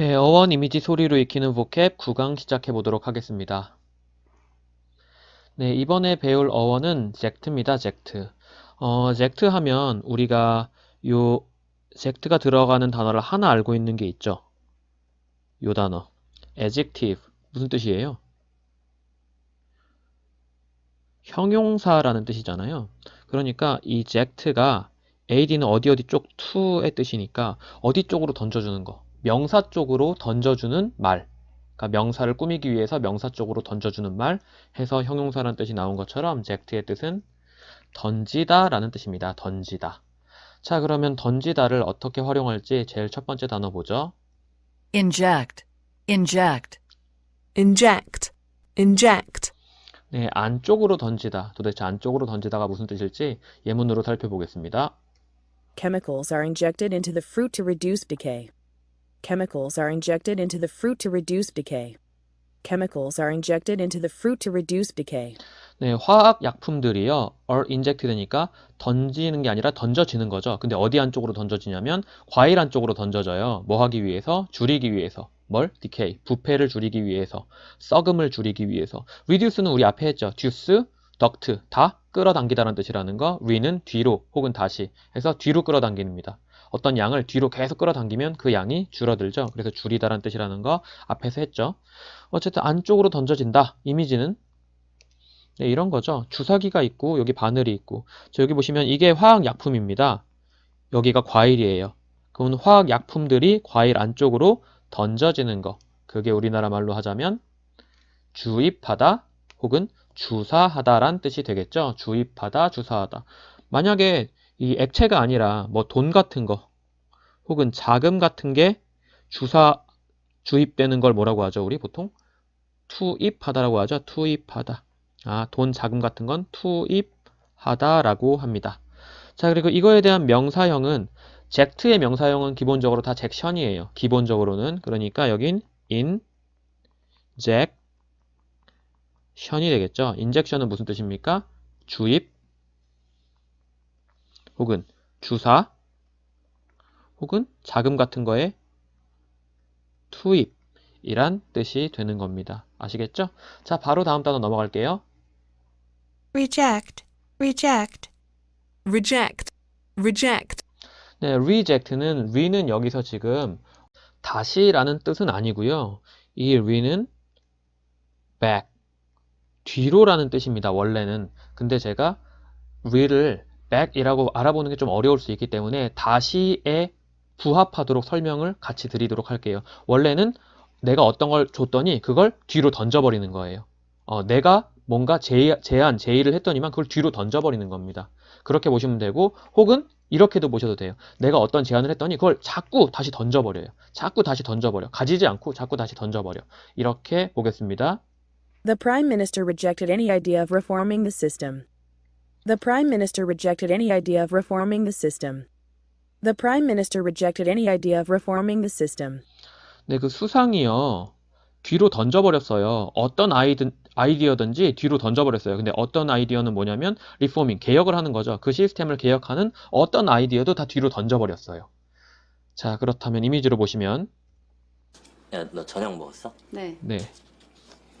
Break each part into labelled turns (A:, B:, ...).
A: 네, 어원 이미지 소리로 익히는 보캡 9강 시작해 보도록 하겠습니다. 네, 이번에 배울 어원은 젝트입니다. 젝트. 어, 젝트 하면 우리가 요 젝트가 들어가는 단어를 하나 알고 있는 게 있죠. 요 단어. adjective. 무슨 뜻이에요? 형용사라는 뜻이잖아요. 그러니까 이 젝트가 ad는 어디 어디 쪽 to의 뜻이니까 어디 쪽으로 던져주는 거. 명사 쪽으로 던져주는 말. 그러니까 명사를 꾸미기 위해서 명사 쪽으로 던져주는 말 해서 형용사라는 뜻이 나온 것처럼 젝트의 뜻은 던지다 라는 뜻입니다. 던지다. 자, 그러면 던지다를 어떻게 활용할지 제일 첫 번째 단어 보죠.
B: inject, inject,
C: inject, inject,
A: 네, 안쪽으로 던지다. 도대체 안쪽으로 던지다가 무슨 뜻일지 예문으로 살펴보겠습니다.
C: chemicals are injected into the fruit to reduce decay. Chemicals are injected into the fruit to reduce decay. Chemicals are injected into the fruit to reduce decay.
A: 네, 화학 약품들이요. are injected니까 던지는 게 아니라 던져지는 거죠. 근데 어디 안쪽으로 던져지냐면 과일 안쪽으로 던져져요. 뭐 하기 위해서? 줄이기 위해서. 뭘? decay. 부패를 줄이기 위해서. 썩음을 줄이기 위해서. reduce는 우리 앞에 했죠. deuce, duct 다 끌어당기다라는 뜻이라는 거. re는 뒤로 혹은 다시 해서 뒤로 끌어당깁니다. 어떤 양을 뒤로 계속 끌어당기면 그 양이 줄어들죠. 그래서 줄이다라는 뜻이라는 거 앞에서 했죠. 어쨌든 안쪽으로 던져진다. 이미지는 네, 이런 거죠. 주사기가 있고 여기 바늘이 있고 저 여기 보시면 이게 화학 약품입니다. 여기가 과일이에요. 그럼 화학 약품들이 과일 안쪽으로 던져지는 거. 그게 우리나라 말로 하자면 주입하다 혹은 주사하다란 뜻이 되겠죠. 주입하다, 주사하다. 만약에 이 액체가 아니라 뭐 돈 같은 거 혹은 자금 같은 게 주사 주입되는 걸 뭐라고 하죠? 우리 보통 투입하다라고 하죠. 투입하다. 아, 돈, 자금 같은 건 투입하다라고 합니다. 자, 그리고 이거에 대한 명사형은 젝트의 명사형은 기본적으로 다 젝션이에요. 기본적으로는 그러니까 여긴 in, 젝, 션이 되겠죠. 인젝션은 무슨 뜻입니까? 주입 혹은 주사 혹은 자금 같은 거에 투입이란 뜻이 되는 겁니다. 아시겠죠? 자, 바로 다음 단어 넘어갈게요.
D: reject, reject,
C: Reject, reject,
A: 네, reject는 re는 여기서 지금 다시라는 뜻은 아니고요. 이 re는 back, 뒤로라는 뜻입니다. 원래는. 근데 제가 re를 back이라고 알아보는 게 좀 어려울 수 있기 때문에 다시에 부합하도록 설명을 같이 드리도록 할게요. 원래는 내가 어떤 걸 줬더니 그걸 뒤로 던져버리는 거예요. 어, 내가 뭔가 제, 제안, 제의를 했더니만 그걸 뒤로 던져버리는 겁니다. 그렇게 보시면 되고 혹은 이렇게도 보셔도 돼요. 내가 어떤 제안을 했더니 그걸 자꾸 다시 던져버려요. 자꾸 다시 던져버려. 가지지 않고 자꾸 다시 던져버려. 이렇게 보겠습니다.
C: The Prime Minister rejected any idea of reforming the system. The Prime Minister rejected any idea of reforming the system. The Prime Minister rejected any idea of reforming the system.
A: 네, 그 수상이요. 뒤로 던져버렸어요. 어떤 아이든, 아이디어든지 뒤로 던져버렸어요. 근데 어떤 아이디어는 뭐냐면 리포밍, 개혁을 하는 거죠. 그 시스템을 개혁하는 어떤 아이디어도 다 뒤로 던져버렸어요. 자, 그렇다면 이미지로 보시면
E: 야, 너 저녁 먹었어?
F: 네.
A: 네,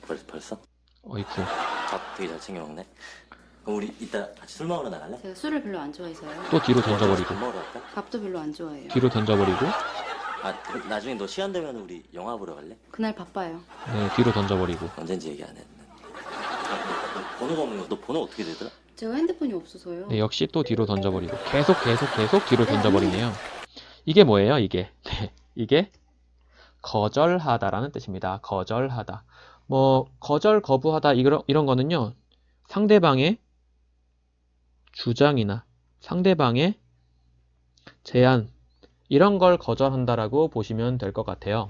E: 벌, 벌써?
A: 어이쿠.
E: 밥 되게 잘 챙겨 먹네. 그럼 우리 이따 같이 술 먹으러 나갈래?
F: 제가 술을 별로 안 좋아해서요.
A: 또 뒤로
E: 밥
A: 던져버리고,
E: 먹으러 갈까?
F: 밥도 별로 안 좋아해요.
A: 뒤로 던져버리고,
E: 아, 그럼 나중에 너 시간 되면 우리 영화 보러 갈래?
F: 그날 바빠요.
A: 네, 뒤로 던져버리고.
E: 언젠지 얘기 안 했는데. 아, 너 번호가 없는 거, 너 번호 어떻게 되더라?
F: 제가 핸드폰이 없어서요.
A: 네, 역시 또 뒤로 던져버리고. 계속, 계속, 계속 뒤로 던져버리네요. 이게 뭐예요, 이게? 네, 이게 거절하다라는 뜻입니다. 거절하다. 뭐, 거절, 거부하다, 이런, 이런 거는요, 상대방의 주장이나 상대방의 제안, 이런 걸 거절한다라고 보시면 될 것 같아요.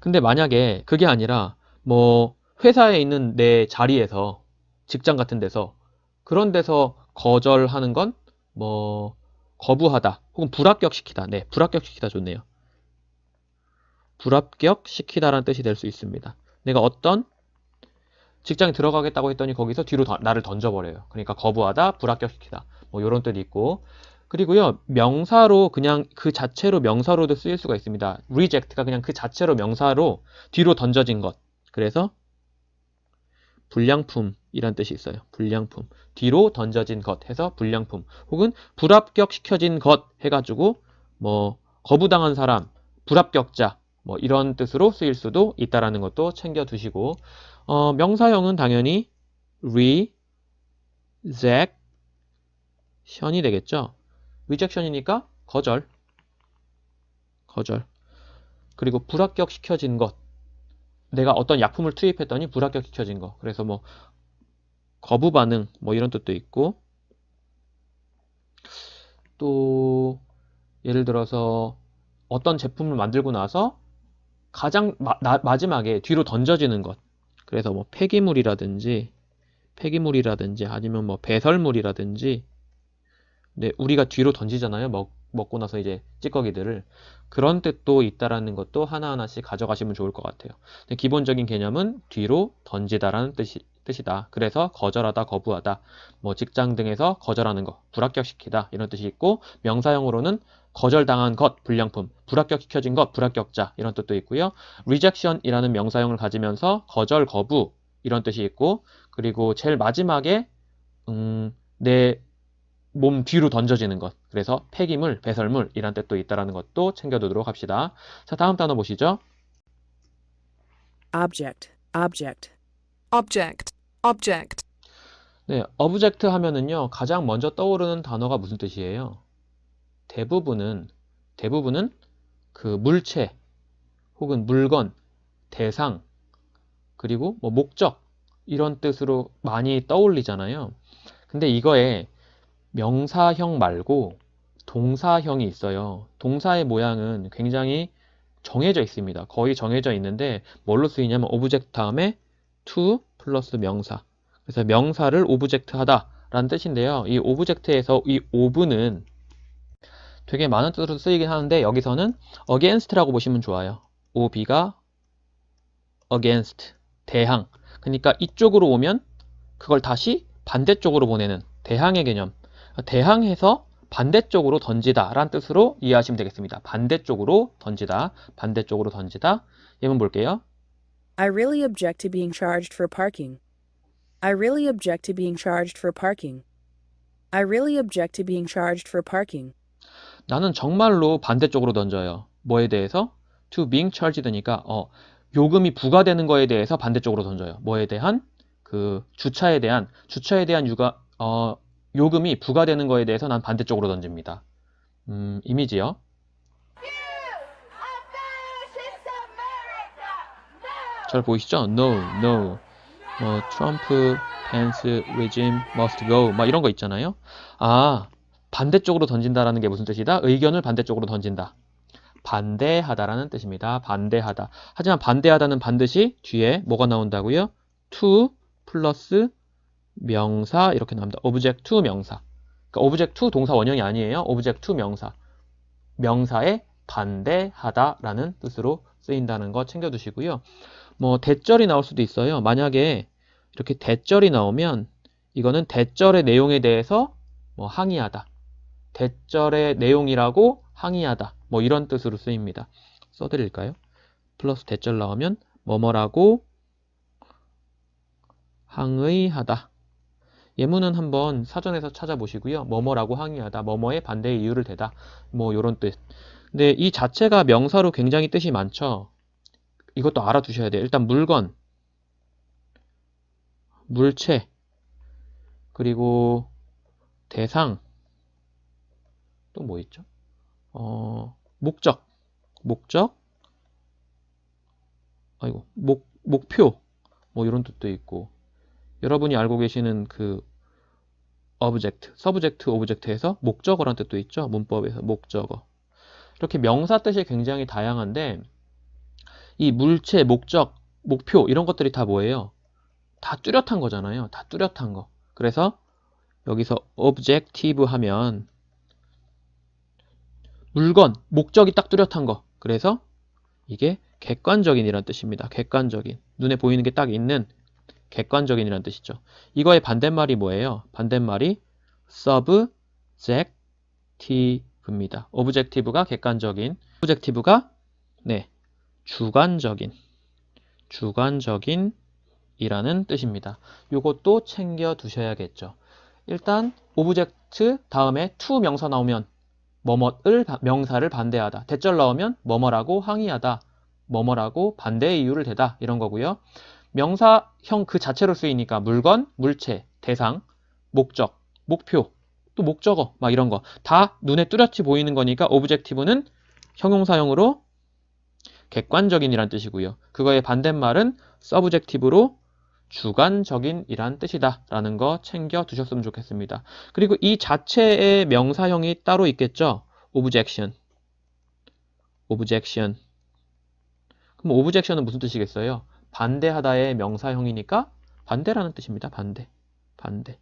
A: 근데 만약에 그게 아니라, 뭐, 회사에 있는 내 자리에서, 직장 같은 데서, 그런 데서 거절하는 건, 뭐, 거부하다, 혹은 불합격시키다. 네, 불합격시키다 좋네요. 불합격시키다라는 뜻이 될 수 있습니다. 내가 어떤 직장에 들어가겠다고 했더니 거기서 뒤로 더- 나를 던져버려요. 그러니까 거부하다, 불합격시키다. 뭐 이런 뜻이 있고 그리고요, 명사로 그냥 그 자체로 명사로도 쓰일 수가 있습니다. reject가 그냥 그 자체로 명사로 뒤로 던져진 것. 그래서 불량품이란 뜻이 있어요. 불량품. 뒤로 던져진 것 해서 불량품. 혹은 불합격시켜진 것 해가지고 뭐 거부당한 사람, 불합격자 뭐 이런 뜻으로 쓰일 수도 있다라는 것도 챙겨 두시고 어, 명사형은 당연히 rejection이 되겠죠. rejection이니까 거절, 거절. 그리고 불합격시켜진 것. 내가 어떤 약품을 투입했더니 불합격시켜진 거. 그래서 뭐 거부 반응 뭐 이런 뜻도 있고 또 예를 들어서 어떤 제품을 만들고 나서 가장 마, 나- 마지막에 뒤로 던져지는 것. 그래서 뭐 폐기물이라든지 폐기물이라든지 아니면 뭐 배설물이라든지 네, 우리가 뒤로 던지잖아요. 먹, 먹고 나서 이제 찌꺼기들을 그런 뜻도 있다라는 것도 하나하나씩 가져가시면 좋을 것 같아요. 기본적인 개념은 뒤로 던지다라는 뜻이, 뜻이다. 그래서 거절하다, 거부하다, 뭐 직장 등에서 거절하는 거, 불합격시키다 이런 뜻이 있고 명사형으로는 거절당한 것, 불량품, 불합격시켜진 것, 불합격자 이런 뜻도 있고요. rejection이라는 명사형을 가지면서 거절, 거부 이런 뜻이 있고 그리고 제일 마지막에 음, 내 몸 뒤로 던져지는 것. 그래서 폐기물, 배설물 이란 뜻도 있다라는 것도 챙겨두도록 합시다. 자, 다음 단어 보시죠.
C: Object. Object.
G: object, object,
A: 네, object 하면은요, 가장 먼저 떠오르는 단어가 무슨 뜻이에요? 대부분은, 대부분은 그 물체, 혹은 물건, 대상, 그리고 뭐 목적, 이런 뜻으로 많이 떠올리잖아요. 근데 이거에 명사형 말고 동사형이 있어요. 동사의 모양은 굉장히 정해져 있습니다. 거의 정해져 있는데 뭘로 쓰이냐면 object 다음에 to 플러스 명사. 그래서 명사를 오브젝트 하다라는 뜻인데요. 이 오브젝트에서 이 오브는 되게 많은 뜻으로 쓰이긴 하는데 여기서는 against라고 보시면 좋아요. ob가 against 대항. 그러니까 이쪽으로 오면 그걸 다시 반대쪽으로 보내는 대항의 개념. 대항해서 반대쪽으로 던지다 라는 뜻으로 이해하시면 되겠습니다. 반대쪽으로 던지다, 반대쪽으로 던지다. 예문 볼게요.
C: I really object to being charged for parking. I really object to being charged for parking. I really object to being charged for parking.
A: 나는 정말로 반대쪽으로 던져요. 뭐에 대해서? To being charged니까 어, 요금이 부과되는 거에 대해서 반대쪽으로 던져요. 뭐에 대한? 그 주차에 대한 주차에 대한 유가 어, 요금이 부과되는 거에 대해서 난 반대쪽으로 던집니다. 음, 이미지요. 잘 보이시죠? No, no. 뭐 트럼프, 펜스, regime must go 막 이런 거 있잖아요. 아, 반대쪽으로 던진다라는 게 무슨 뜻이다? 의견을 반대쪽으로 던진다. 반대하다라는 뜻입니다. 반대하다. 하지만 반대하다는 반드시 뒤에 뭐가 나온다고요? to 플러스 명사 이렇게 나옵니다. object to 명사. 그러니까 object to 동사 원형이 아니에요. object to 명사. 명사에 반대하다라는 뜻으로 쓰인다는 거 챙겨두시고요. 뭐 대절이 나올 수도 있어요. 만약에 이렇게 대절이 나오면 이거는 대절의 내용에 대해서 뭐 항의하다. 대절의 내용이라고 항의하다. 뭐 이런 뜻으로 쓰입니다. 써드릴까요? 플러스 대절 나오면 뭐뭐라고 항의하다. 예문은 한번 사전에서 찾아보시고요. 뭐뭐라고 항의하다. 뭐뭐의 반대의 이유를 대다. 뭐 요런 뜻. 근데 이 자체가 명사로 굉장히 뜻이 많죠. 이것도 알아두셔야 돼요. 일단 물건, 물체, 그리고 대상, 또 뭐 있죠? 어, 목적, 목적, 아이고, 목, 목표, 뭐 이런 뜻도 있고, 여러분이 알고 계시는 그 object, subject, object에서 목적어란 뜻도 있죠. 문법에서 목적어. 이렇게 명사 뜻이 굉장히 다양한데 이 물체, 목적, 목표 이런 것들이 다 뭐예요? 다 뚜렷한 거잖아요. 다 뚜렷한 거. 그래서 여기서 objective 하면 물건, 목적이 딱 뚜렷한 거. 그래서 이게 객관적인이란 뜻입니다. 객관적인. 눈에 보이는 게 딱 있는 객관적인이란 뜻이죠. 이거의 반대말이 뭐예요? 반대말이 subjective 오브젝티브입니다. 오브젝티브가 객관적인, 오브젝티브가 네, 주관적인, 주관적인 이라는 뜻입니다. 요것도 챙겨 두셔야겠죠. 일단 오브젝트 다음에 to 명사 나오면 뭐뭐을 바- 명사를 반대하다. 대절 나오면 뭐뭐라고 항의하다. 뭐뭐라고 반대의 이유를 대다. 이런 거고요. 명사형 그 자체로 쓰이니까 물건, 물체, 대상, 목적, 목표, 또 목적어 막 이런 거 다 눈에 뚜렷이 보이는 거니까 오브젝티브는 형용사형으로 객관적인이란 뜻이고요. 그거의 반대말은 서브젝티브로 주관적인 이란 뜻이다 라는 거 챙겨 두셨으면 좋겠습니다. 그리고 이 자체의 명사형이 따로 있겠죠. objection. objection. 그럼 objection은 무슨 뜻이겠어요? 반대하다의 명사형이니까 반대라는 뜻입니다. 반대. 반대.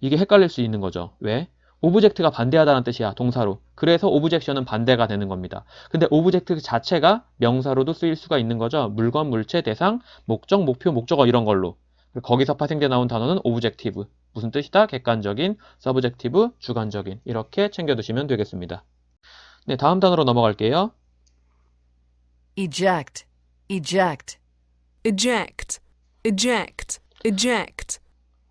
A: 이게 헷갈릴 수 있는 거죠. 왜? 오브젝트가 반대하다는 뜻이야. 동사로. 그래서 오브젝션은 반대가 되는 겁니다. 근데 오브젝트 자체가 명사로도 쓰일 수가 있는 거죠. 물건, 물체, 대상, 목적, 목표, 목적어 이런 걸로. 거기서 파생돼 나온 단어는 오브젝티브. 무슨 뜻이다? 객관적인, 서브젝티브, 주관적인. 이렇게 챙겨두시면 되겠습니다. 네, 다음 단어로 넘어갈게요.
B: eject, eject,
G: eject, eject, eject,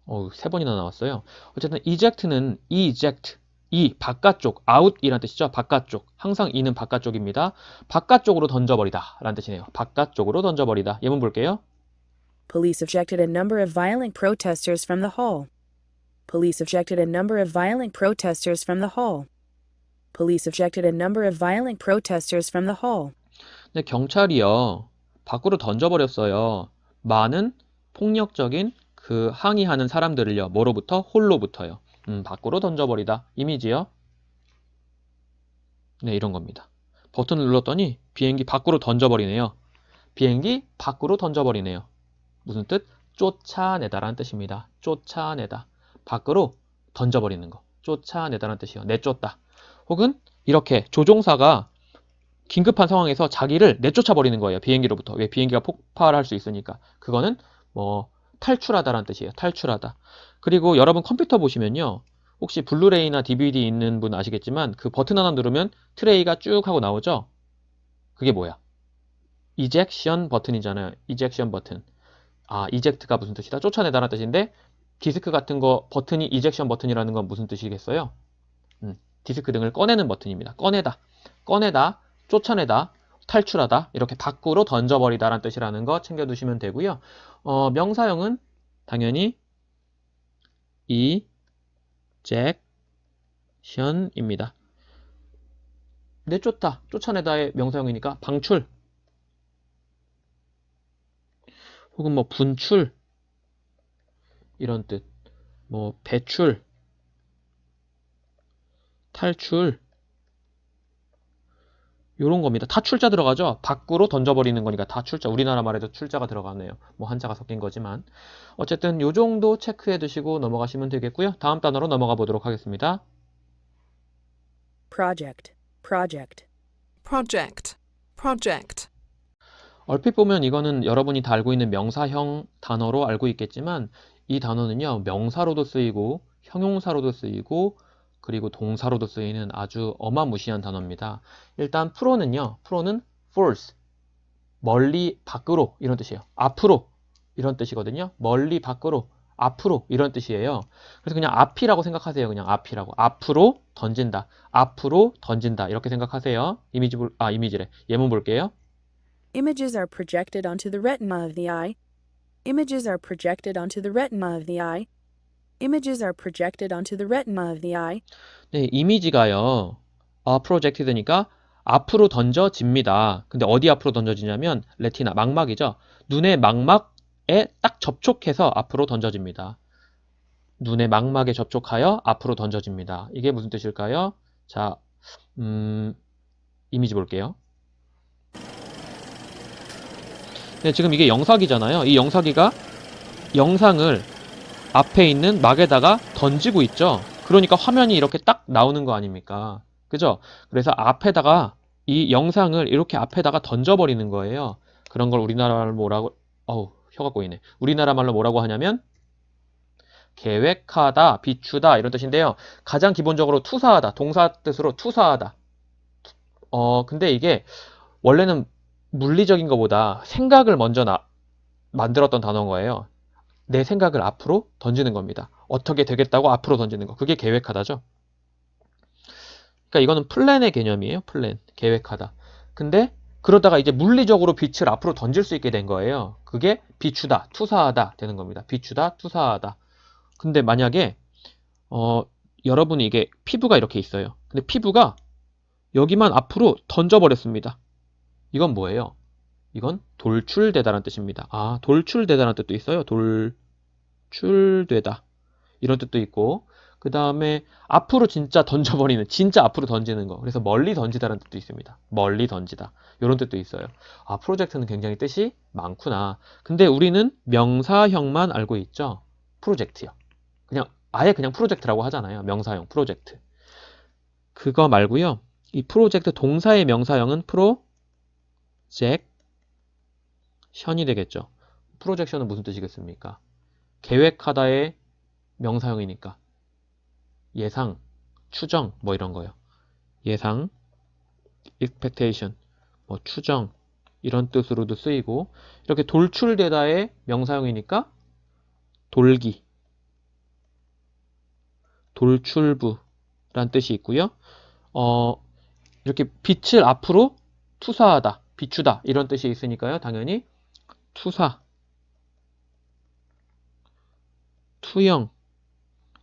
A: 어, 세 번이나 나왔어요. 어쨌든 eject는 eject, 이 바깥쪽, out이란 뜻이죠. 바깥쪽. 항상 이는 바깥쪽입니다. 바깥쪽으로 던져버리다 라는 뜻이네요. 바깥쪽으로 던져버리다. 예문 볼게요.
C: Police ejected a number of violent protesters from the hall. Police ejected a number of violent protesters from the hall. Police ejected a number of violent protesters from the hall.
A: 근데 경찰이요. 밖으로 던져버렸어요. 많은 폭력적인 그 항의하는 사람들을요. 뭐로부터? 홀로부터요. 음, 밖으로 던져버리다. 이미지요. 네, 이런 겁니다. 버튼을 눌렀더니 비행기 밖으로 던져버리네요. 비행기 밖으로 던져버리네요. 무슨 뜻? 쫓아내다라는 뜻입니다. 쫓아내다. 밖으로 던져버리는 거. 쫓아내다라는 뜻이요. 내쫓다. 혹은 이렇게 조종사가 긴급한 상황에서 자기를 내쫓아 버리는 거예요. 비행기로부터. 왜 비행기가 폭발할 수 있으니까. 그거는 뭐 탈출하다라는 뜻이에요. 탈출하다. 그리고 여러분 컴퓨터 보시면요. 혹시 블루레이나 DVD 있는 분 아시겠지만 그 버튼 하나 누르면 트레이가 쭉 하고 나오죠? 그게 뭐야? 이젝션 버튼이잖아요. 이젝션 버튼. 아, 이젝트가 무슨 뜻이다? 쫓아내다라는 뜻인데 디스크 같은 거 버튼이 이젝션 버튼이라는 건 무슨 뜻이겠어요? 음, 디스크 등을 꺼내는 버튼입니다. 꺼내다. 꺼내다. 쫓아내다, 탈출하다, 이렇게 밖으로 던져버리다라는 뜻이라는 거 챙겨두시면 되고요. 어, 명사형은 당연히 ejection입니다. 내쫓다, 쫓아내다의 명사형이니까 방출, 혹은 뭐 분출, 이런 뜻, 뭐 배출, 탈출, 요런 겁니다. 타출자 들어가죠? 밖으로 던져버리는 거니까 타출자. 우리나라 말에도 출자가 들어가네요. 뭐 한자가 섞인 거지만. 어쨌든 요 정도 체크해 두시고 넘어가시면 되겠고요. 다음 단어로 넘어가 보도록 하겠습니다.
C: Project. Project.
G: project, project,
A: 얼핏 보면 이거는 여러분이 다 알고 있는 명사형 단어로 알고 있겠지만 이 단어는요. 명사로도 쓰이고 형용사로도 쓰이고 그리고 동사로도 쓰이는 아주 어마무시한 단어입니다. 일단 프로는요. 프로는 force, 멀리 밖으로 이런 뜻이에요. 앞으로 이런 뜻이거든요. 멀리 밖으로, 앞으로 이런 뜻이에요. 그래서 그냥 앞이라고 생각하세요. 그냥 앞이라고. 앞으로 던진다. 앞으로 던진다. 이렇게 생각하세요. 이미지 볼, 아, 이미지래. 예문 볼게요.
C: Images are projected onto the retina of the eye. Images are projected onto the retina of the eye. Images are projected onto the retina of the eye.
A: 네, 이미지가요. 아, 프로젝티드니까 앞으로 던져집니다. 근데 어디 앞으로 던져지냐면 레티나 망막이죠. 눈의 망막에 딱 접촉해서 앞으로 던져집니다. 눈의 망막에 접촉하여 앞으로 던져집니다. 이게 무슨 뜻일까요? 자, 음, 이미지 볼게요. 네, 지금 이게 영사기잖아요. 이 영사기가 영상을 앞에 있는 막에다가 던지고 있죠. 그러니까 화면이 이렇게 딱 나오는 거 아닙니까? 그죠? 그래서 앞에다가 이 영상을 이렇게 앞에다가 던져버리는 거예요. 그런 걸 우리나라 말로 뭐라고, 어우, 혀가 꼬이네. 우리나라 말로 뭐라고 하냐면, 계획하다, 비추다 이런 뜻인데요. 가장 기본적으로 투사하다, 동사 뜻으로 투사하다. 어, 근데 이게 원래는 물리적인 것보다 생각을 먼저 나- 만들었던 단어인 거예요. 내 생각을 앞으로 던지는 겁니다. 어떻게 되겠다고 앞으로 던지는 거. 그게 계획하다죠. 그러니까 이거는 플랜의 개념이에요. 플랜. 계획하다. 근데 그러다가 이제 물리적으로 빛을 앞으로 던질 수 있게 된 거예요. 그게 비추다, 투사하다 되는 겁니다. 비추다, 투사하다. 근데 만약에 어, 여러분이 이게 피부가 이렇게 있어요. 근데 피부가 여기만 앞으로 던져버렸습니다. 이건 뭐예요? 이건 돌출되다라는 뜻입니다. 아, 돌출되다라는 뜻도 있어요. 돌 출되다. 이런 뜻도 있고, 그 다음에 앞으로 진짜 던져버리는, 진짜 앞으로 던지는 거. 그래서 멀리 던지다라는 뜻도 있습니다. 멀리 던지다. 이런 뜻도 있어요. 아, 프로젝트는 굉장히 뜻이 많구나. 근데 우리는 명사형만 알고 있죠? 프로젝트요. 그냥, 아예 그냥 프로젝트라고 하잖아요. 명사형, 프로젝트. 그거 말고요. 이 프로젝트 동사의 명사형은 프로젝션이 되겠죠. 프로젝션은 무슨 뜻이겠습니까? 계획하다의 명사형이니까 예상, 추정 뭐 이런 거요. 예상, expectation, 뭐 추정 이런 뜻으로도 쓰이고 이렇게 돌출되다의 명사형이니까 돌기, 돌출부란 뜻이 있고요. 어, 이렇게 빛을 앞으로 투사하다, 비추다 이런 뜻이 있으니까요. 당연히 투사, 투영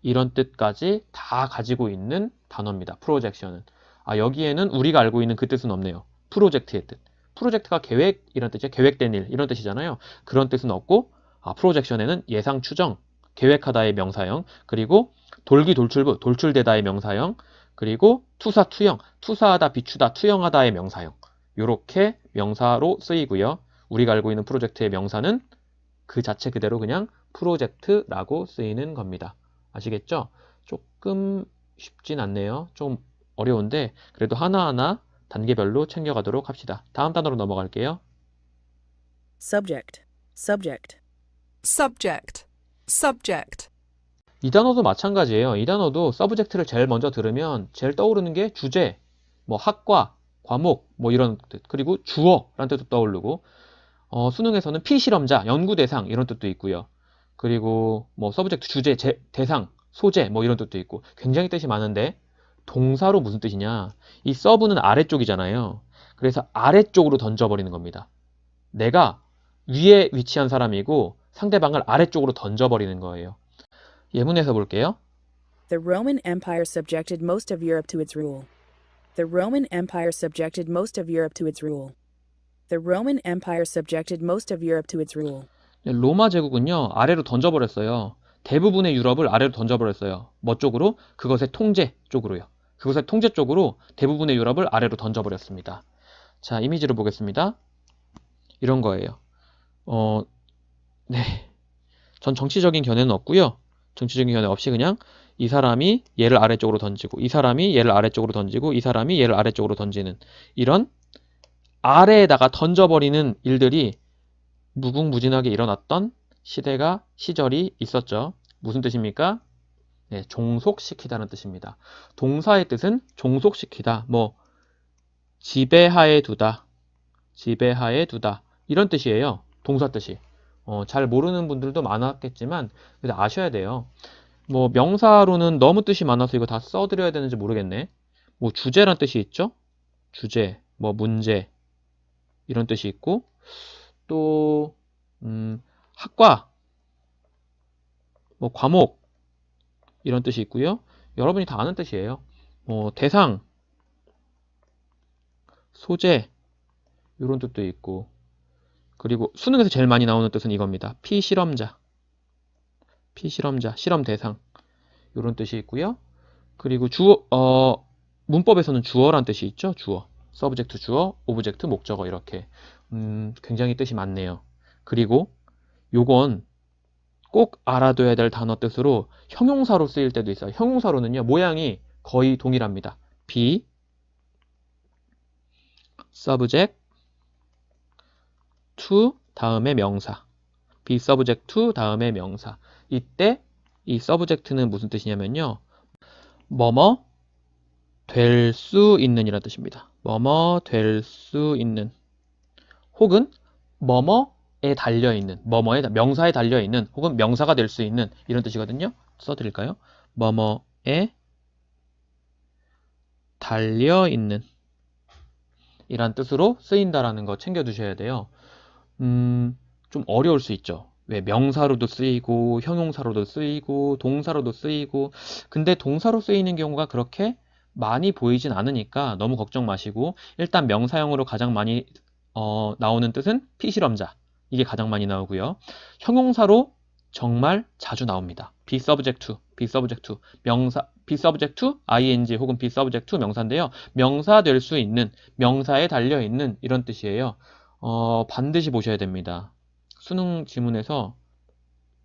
A: 이런 뜻까지 다 가지고 있는 단어입니다. 프로젝션은. 아, 여기에는 우리가 알고 있는 그 뜻은 없네요. 프로젝트의 뜻. 프로젝트가 계획 이런 뜻이죠. 계획된 일 이런 뜻이잖아요. 그런 뜻은 없고 아, 프로젝션에는 예상 추정, 계획하다의 명사형, 그리고 돌기 돌출부, 돌출되다의 명사형, 그리고 투사 투영, 투사하다 비추다 투영하다의 명사형. 요렇게 명사로 쓰이고요. 우리가 알고 있는 프로젝트의 명사는 그 자체 그대로 그냥 프로젝트라고 쓰이는 겁니다. 아시겠죠? 조금 쉽진 않네요. 좀 어려운데 그래도 하나하나 단계별로 챙겨가도록 합시다. 다음 단어로 넘어갈게요.
C: Subject. Subject.
G: subject, subject,
A: 이 단어도 마찬가지예요. 이 단어도 서브젝트를 제일 먼저 들으면 제일 떠오르는 게 주제, 뭐 학과, 과목, 뭐 이런 뜻, 그리고 주어라는 뜻도 떠오르고 어, 수능에서는 피실험자, 연구 대상 이런 뜻도 있고요. 그리고 뭐 서브젝트 주제, 제- 대상, 소재 뭐 이런 뜻도 있고 굉장히 뜻이 많은데 동사로 무슨 뜻이냐? 이 서브는 아래쪽이잖아요. 그래서 아래쪽으로 던져버리는 겁니다. 내가 위에 위치한 사람이고 상대방을 아래쪽으로 던져버리는 거예요. 예문에서 볼게요.
C: The Roman Empire subjected most of Europe to its rule. The Roman Empire subjected most of Europe to its rule. The Roman Empire subjected most of Europe to its rule.
A: 로마 제국은요, 아래로 던져버렸어요. 대부분의 유럽을 아래로 던져버렸어요. 뭐 쪽으로? 그것의 통제 쪽으로요. 그것의 통제 쪽으로 대부분의 유럽을 아래로 던져버렸습니다. 자, 이미지를 보겠습니다. 이런 거예요. 어, 네. 전 정치적인 견해는 없고요. 정치적인 견해 없이 그냥 이 사람이 얘를 아래쪽으로 던지고, 이 사람이 얘를 아래쪽으로 던지고, 이 사람이 얘를 아래쪽으로 던지는 이런 아래에다가 던져버리는 일들이 무궁무진하게 일어났던 시대가 시절이 있었죠. 무슨 뜻입니까? 네, 종속시키다는 뜻입니다. 동사의 뜻은 종속시키다, 뭐 지배하에 두다, 지배하에 두다 이런 뜻이에요. 동사 뜻이. 어, 잘 모르는 분들도 많았겠지만 그래도 아셔야 돼요. 뭐 명사로는 너무 뜻이 많아서 이거 다 써드려야 되는지 모르겠네. 뭐 주제란 뜻이 있죠. 주제, 뭐 문제 이런 뜻이 있고 또 음, 학과, 뭐 과목 이런 뜻이 있고요. 여러분이 다 아는 뜻이에요. 뭐 대상, 소재 이런 뜻도 있고 그리고 수능에서 제일 많이 나오는 뜻은 이겁니다. 피실험자, 피실험자, 실험 대상 이런 뜻이 있고요. 그리고 주어, 어, 문법에서는 주어란 뜻이 있죠. 주어, 서브젝트 주어, 오브젝트 목적어 이렇게 음, 굉장히 뜻이 많네요. 그리고 요건 꼭 알아둬야 될 단어 뜻으로 형용사로 쓰일 때도 있어요. 형용사로는요, 모양이 거의 동일합니다. be, subject, to 다음에 명사. be subject to 다음에 명사. 이때 이 subject는 무슨 뜻이냐면요. 뭐뭐 될 수 있는 이란 뜻입니다. 뭐뭐 될 수 있는 혹은 뭐뭐에 달려 있는 뭐뭐에 다- 명사에 달려 있는 혹은 명사가 될 수 있는 이런 뜻이거든요. 써 드릴까요? 뭐뭐에 달려 있는 이란 뜻으로 쓰인다라는 거 챙겨 두셔야 돼요. 음, 좀 어려울 수 있죠. 왜 명사로도 쓰이고 형용사로도 쓰이고 동사로도 쓰이고 근데 동사로 쓰이는 경우가 그렇게 많이 보이진 않으니까 너무 걱정 마시고 일단 명사형으로 가장 많이 어, 나오는 뜻은 피실험자 이게 가장 많이 나오고요. 형용사로 정말 자주 나옵니다. be subject to, be subject to 명사 be subject to ing 혹은 be subject to 명사인데요. 명사 될 수 있는 명사에 달려 있는 이런 뜻이에요. 어, 반드시 보셔야 됩니다. 수능 지문에서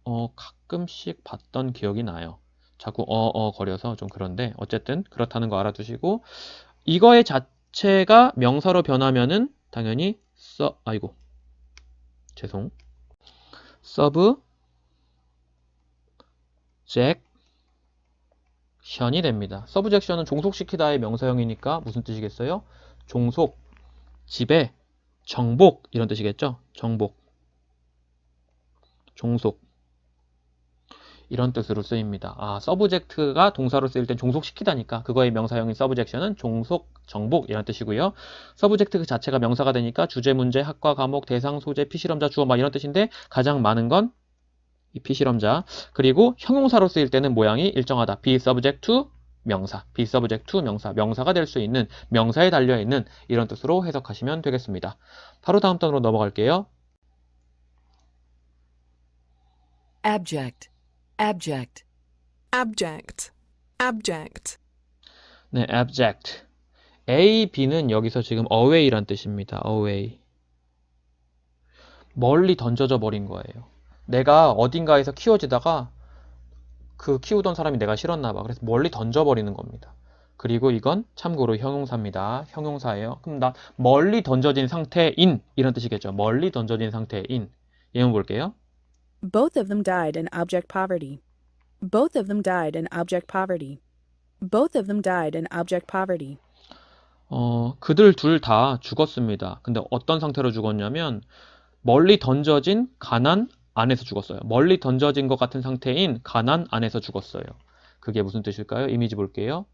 A: 어, 가끔씩 봤던 기억이 나요. 자꾸 어어 거려서 좀 그런데 어쨌든 그렇다는 거 알아두시고 이거의 자체가 명사로 변하면은 당연히 써 아이고 죄송 서브 잭션이 됩니다. 서브젝션은 종속시키다의 명사형이니까 무슨 뜻이겠어요? 종속, 지배, 정복 이런 뜻이겠죠? 정복, 종속 이런 뜻으로 쓰입니다. 아, 서브젝트가 동사로 쓰일 땐 종속시키다니까 그거의 명사형인 서브젝션은 종속, 정복 이런 뜻이고요. 서브젝트 그 자체가 명사가 되니까 주제, 문제, 학과, 과목, 대상, 소재, 피실험자, 주어 막 이런 뜻인데 가장 많은 건 이 피실험자 그리고 형용사로 쓰일 때는 모양이 일정하다. be subject to 명사, be subject to 명사, 명사가 될 수 있는 명사에 달려 있는 이런 뜻으로 해석하시면 되겠습니다. 바로 다음 단으로 넘어갈게요.
B: abject, abject,
G: Abject. Abject.
A: 네, abject. A, B는 여기서 지금 away란 뜻입니다. away. 멀리 던져져 버린 거예요. 내가 어딘가에서 키워지다가 그 키우던 사람이 내가 싫었나 봐. 그래서 멀리 던져 버리는 겁니다. 그리고 이건 참고로 형용사입니다. 형용사예요. 그럼 나 멀리 던져진 상태인 이런 뜻이겠죠. 멀리 던져진 상태인. 예문 볼게요.
C: Both of them died in abject poverty. Both of them died in abject poverty. Both of them died in abject poverty.
A: 어, 그들 둘 다 죽었습니다. 근데 어떤 상태로 죽었냐면 멀리 던져진 가난 안에서 죽었어요. 멀리 던져진 것 같은 상태인 가난 안에서 죽었어요. 그게 무슨 뜻일까요? 이미지 볼게요.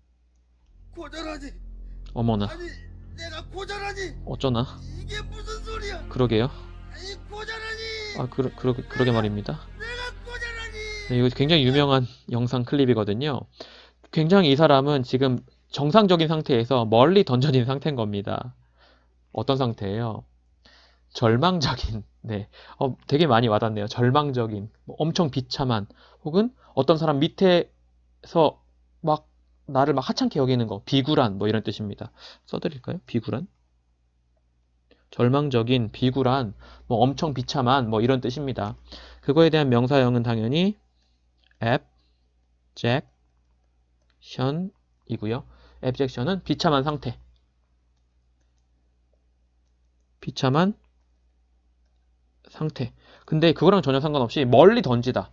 H: 고절하지
A: 어머나,
H: 아니 내가 고절하지
A: 어쩌나.
H: 이게 무슨 소리야
A: 그러게요.
H: 아,
A: 그러, 그러, 그러게 말입니다. 네, 이거 굉장히 유명한 영상 클립이거든요. 굉장히 이 사람은 지금 정상적인 상태에서 멀리 던져진 상태인 겁니다. 어떤 상태예요? 절망적인, 네, 어, 되게 많이 와닿네요. 절망적인, 뭐 엄청 비참한, 혹은 어떤 사람 밑에서 막 나를 막 하찮게 여기는 거, 비굴한, 뭐 이런 뜻입니다. 써드릴까요? 비굴한? 절망적인, 비굴한, 뭐 엄청 비참한, 뭐 이런 뜻입니다. 그거에 대한 명사형은 당연히 abjection이고요. abjection은 비참한 상태. 비참한 상태. 근데 그거랑 전혀 상관없이 멀리 던지다.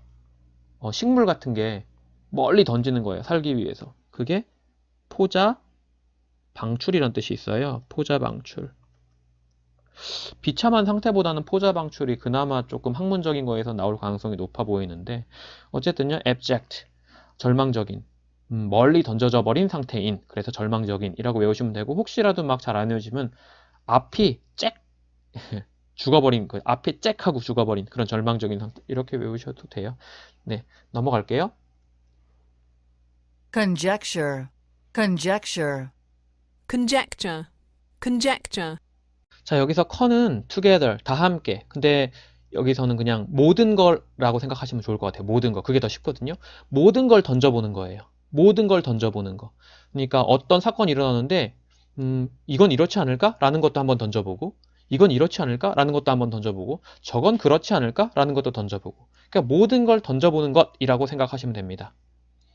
A: 어, 식물 같은 게 멀리 던지는 거예요. 살기 위해서. 그게 포자 방출이란 뜻이 있어요. 포자 방출. 비참한 상태보다는 포자 방출이 그나마 조금 학문적인 거에서 나올 가능성이 높아 보이는데 어쨌든요. abject 절망적인 음, 멀리 던져져 버린 상태인 그래서 절망적인이라고 외우시면 되고 혹시라도 막 잘 안 외우시면 앞이 잭 죽어버린 그 앞이 잭 하고 죽어버린 그런 절망적인 상태 이렇게 외우셔도 돼요. 네 넘어갈게요.
B: conjecture, conjecture,
G: Conjecture. Conjecture.
A: 자, 여기서 con은 together, 다 함께. 근데 여기서는 그냥 모든 걸라고 생각하시면 좋을 것 같아요. 모든 거. 그게 더 쉽거든요. 모든 걸 던져보는 거예요. 모든 걸 던져보는 거. 그러니까 어떤 사건이 일어나는데, 음, 이건 이렇지 않을까? 라는 것도 한번 던져보고, 이건 이렇지 않을까? 라는 것도 한번 던져보고, 저건 그렇지 않을까? 라는 것도 던져보고. 그러니까 모든 걸 던져보는 것이라고 생각하시면 됩니다.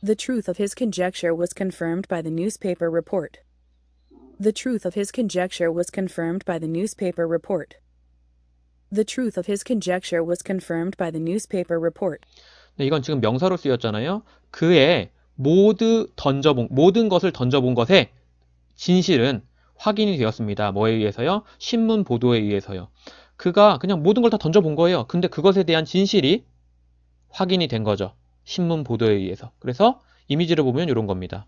C: The truth of his conjecture was confirmed by the newspaper report. The truth of his conjecture was confirmed by the newspaper report. The truth of his conjecture was confirmed by the newspaper report.
A: 네, 이건 지금 명사로 쓰였잖아요. 그의 모두 던져본 모든 것을 던져본 것의 진실은 확인이 되었습니다. 뭐에 의해서요? 신문 보도에 의해서요. 그가 그냥 모든 걸 다 던져본 거예요. 근데 그것에 대한 진실이 확인이 된 거죠. 신문 보도에 의해서. 그래서 이미지를 보면 이런 겁니다.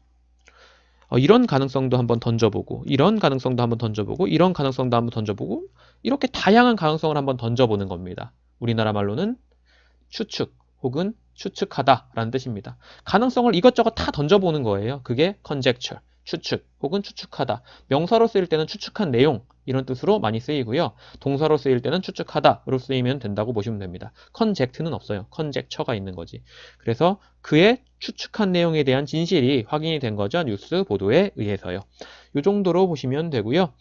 A: 어, 이런 가능성도 한번 던져보고, 이런 가능성도 한번 던져보고, 이런 가능성도 한번 던져보고, 이렇게 다양한 가능성을 한번 던져보는 겁니다. 우리나라 말로는 추측 혹은 추측하다라는 뜻입니다. 가능성을 이것저것 다 던져보는 거예요. 그게 conjecture, 추측 혹은 추측하다. 명사로 쓰일 때는 추측한 내용 이런 뜻으로 많이 쓰이고요. 동사로 쓰일 때는 추측하다로 쓰이면 된다고 보시면 됩니다. conject는 없어요. conjecture가 있는 거지. 그래서 그의 추측한 내용에 대한 진실이 확인이 된 거죠. 뉴스 보도에 의해서요. 이 정도로 보시면 되고요.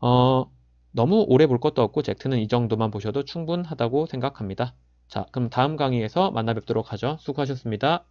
A: 어, 너무 오래 볼 것도 없고 젝트는 이 정도만 보셔도 충분하다고 생각합니다. 자, 그럼 다음 강의에서 만나 뵙도록 하죠. 수고하셨습니다.